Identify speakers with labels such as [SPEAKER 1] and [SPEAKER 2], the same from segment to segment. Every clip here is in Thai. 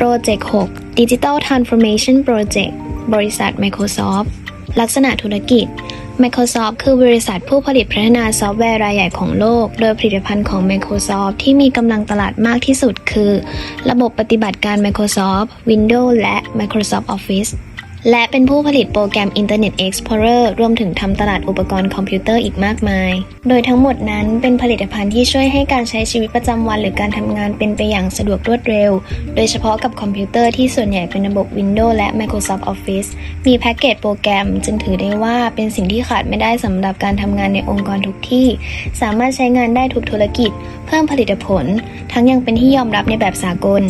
[SPEAKER 1] โปรเจกต์ 6 Digital Transformation Project บริษัท Microsoft ลักษณะธุรกิจ Microsoft คือบริษัทผู้ผลิตพัฒนาซอฟต์แวร์รายใหญ่ของโลก โดยผลิตภัณฑ์ของ Microsoft ที่มีกำลังตลาดมากที่สุดคือ ระบบปฏิบัติการ Microsoft Windows และ Microsoft Office และเป็นผู้ผลิตโปรแกรม Internet Explorer รวมถึงทำตลาดอุปกรณ์คอมพิวเตอร์อีกมากมาย โดยทั้งหมดนั้นเป็นผลิตภัณฑ์ที่ช่วยให้การใช้ชีวิตประจำวันหรือการทำงานเป็นไปอย่างสะดวกรวดเร็ว โดยเฉพาะกับคอมพิวเตอร์ที่ส่วนใหญ่เป็นระบบ Windows และ Microsoft Office มีแพ็กเกจโปรแกรม จึงถือได้ว่าเป็นสิ่งที่ขาดไม่ได้สำหรับการทำงานในองค์กรทุกที่ สามารถใช้งานได้ทุกธุรกิจ เพิ่มผลิตผล ทั้งยังเป็นที่ยอมรับในแบบสากล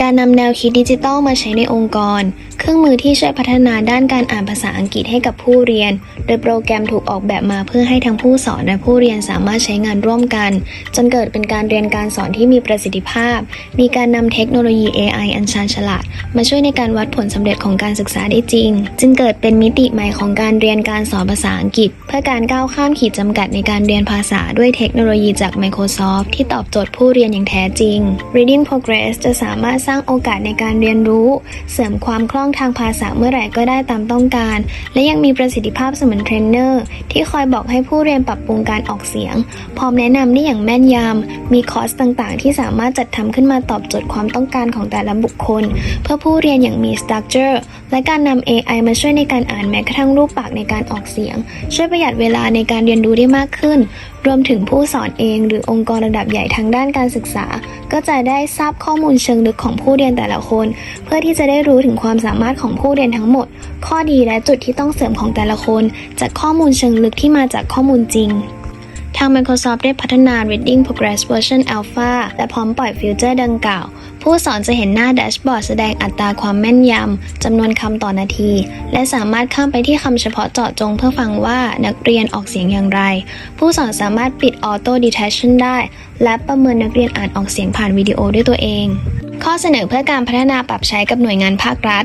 [SPEAKER 1] การนำแนวคิดดิจิทัลมาใช้ในองค์กร เครื่องมือที่ช่วยพัฒนาด้านการอ่านภาษาอังกฤษให้กับผู้เรียน โดยโปรแกรมถูกออกแบบมาเพื่อให้ทั้งผู้สอนและผู้เรียนสามารถใช้งานร่วมกัน จนเกิดเป็นการเรียนการสอนที่มีประสิทธิภาพ มีการนำเทคโนโลยี AI อันชาญฉลาด มาช่วยในการวัดผลสำเร็จของการศึกษาได้จริง จึงเกิดเป็นมิติใหม่ของการเรียนการสอนภาษาอังกฤษ เพื่อการก้าวข้ามขีดจำกัดในการเรียนภาษาด้วยเทคโนโลยีจาก Microsoft ที่ตอบโจทย์ผู้เรียนอย่างแท้จริง Reading Progress จะสามารถสร้างโอกาสในการเรียนรู้ เสริมความคล่องทางภาษาเมื่อไหร่ก็ได้ตามต้องการ และยังมีประสิทธิภาพเสมือนเทรนเนอร์ ที่คอยบอกให้ผู้เรียนปรับปรุงการออกเสียง พร้อมแนะนำได้อย่างแม่นยำมีคอร์สต่างๆ ที่สามารถจัดทำขึ้นมาตอบโจทย์ความต้องการของแต่ละบุคคล เพื่อผู้เรียนอย่างมี structure และการนำ AI มาช่วยในการอ่านแม้กระทั่งรูปปากในการออกเสียง ช่วยประหยัดเวลาในการเรียนรู้ได้มากขึ้น รวมถึงผู้สอนเอง หรือองค์กรระดับใหญ่ทางด้านการศึกษา ก็จะได้ทราบข้อมูลเชิงลึกของผู้เรียนแต่ละคน เพื่อที่จะได้รู้ถึงความสามารถของผู้เรียนทั้งหมด ข้อดีและจุดที่ต้องเสริมของแต่ละคน จากข้อมูลเชิงลึกที่มาจากข้อมูลจริงทาง Microsoft ได้พัฒนา Reading Progress Version Alpha และพร้อมปล่อยฟิวเจอร์ดังกล่าว ผู้สอนจะเห็นหน้าแดชบอร์ดแสดงอัตราความแม่นยำ จำนวนคำต่อนาที และสามารถข้ามไปที่คำเฉพาะเจาะจงเพื่อฟังว่านักเรียนออกเสียงอย่างไร ผู้สอนสามารถปิด Auto Detection ได้ และประเมินนักเรียนอ่านออกเสียงผ่านวิดีโอด้วยตัวเอง ข้อเสนอเพื่อการพัฒนาปรับใช้กับหน่วยงานภาครัฐ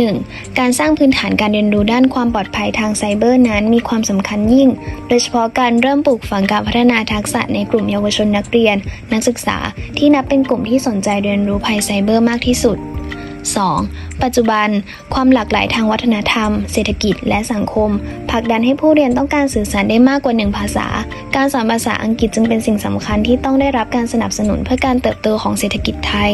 [SPEAKER 1] 1. การสร้างพื้นฐานการเรียนรู้ด้านความปลอดภัยทางไซเบอร์นั้นมีความสำคัญยิ่ง โดยเฉพาะการเริ่มปลูกฝังการพัฒนาทักษะในกลุ่มเยาวชนนักเรียน นักศึกษาที่นับเป็นกลุ่มที่สนใจเรียนรู้ภัยไซเบอร์มากที่สุด 2. ปัจจุบัน ความหลากหลายทางวัฒนธรรม เศรษฐกิจ และสังคมผลักดันให้ผู้เรียนต้องการสื่อสารได้มากกว่าหนึ่งภาษา การสอนภาษาอังกฤษจึงเป็นสิ่งสำคัญที่ต้องได้รับการสนับสนุนเพื่อการเติบโตของเศรษฐกิจไทย